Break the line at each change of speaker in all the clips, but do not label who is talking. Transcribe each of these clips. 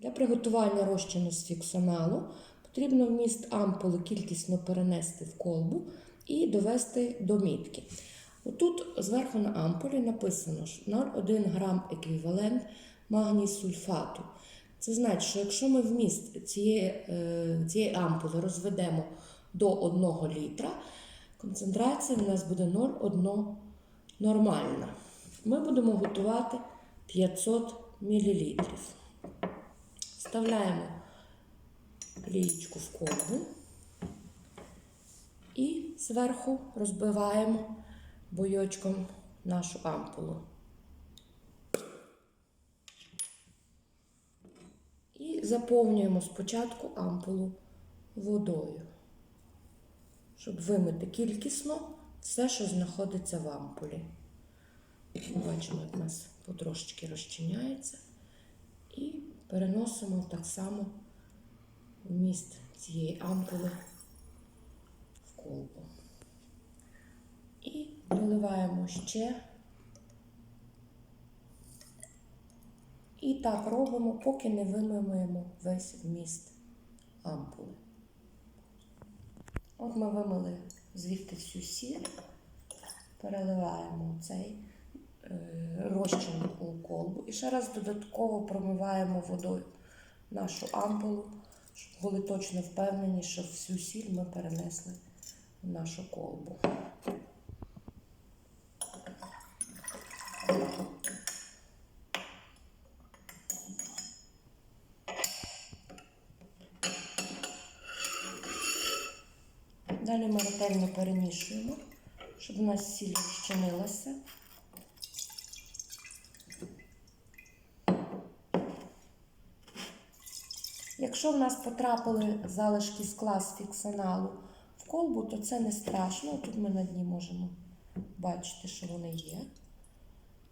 Для приготування розчину з фіксоналу потрібно вміст ампули кількісно перенести в колбу і довести до мітки. Отут зверху на ампулі написано що 0,1 грам еквівалент магній сульфату. Це значить, що якщо ми вміст цієї, е, цієї ампули розведемо до 1 літра, концентрація в нас буде 0,1 нормальна. Ми будемо готувати 500 мл. Вставляємо лієчку в колбу і зверху розбиваємо бойочком нашу ампулу. І заповнюємо спочатку ампулу водою, щоб вимити кількісно все, що знаходиться в ампулі. Бачимо, як у нас потрошечки розчиняється. І переносимо так само вміст цієї ампули в колбу. І доливаємо ще. І так робимо, поки не вимиємо весь вміст ампули. От ми вимили звідти всю сіль, переливаємо цей розчин у колбу і ще раз додатково промиваємо водою нашу ампулу, щоб були точно впевнені, що всю сіль ми перенесли в нашу колбу. Далі ми ретельно перемішуємо, щоб у нас сіль розчинилася. Якщо в нас потрапили залишки скла з фіксоналу в колбу, то це не страшно. Тут ми на дні можемо бачити, що вони є.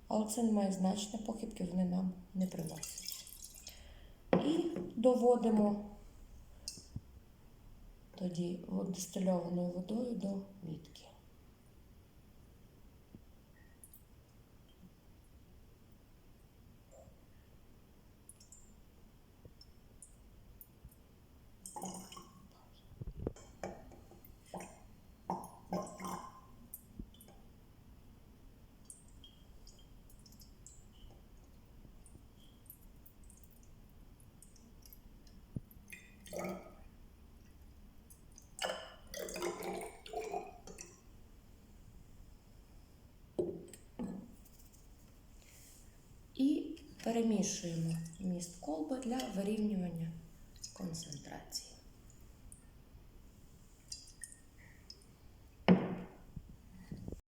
Але це не має значення, похибки вони нам не приносять. І доводимо тоді дистильованою водою до мітки. І перемішуємо міст колби для вирівнювання концентрації.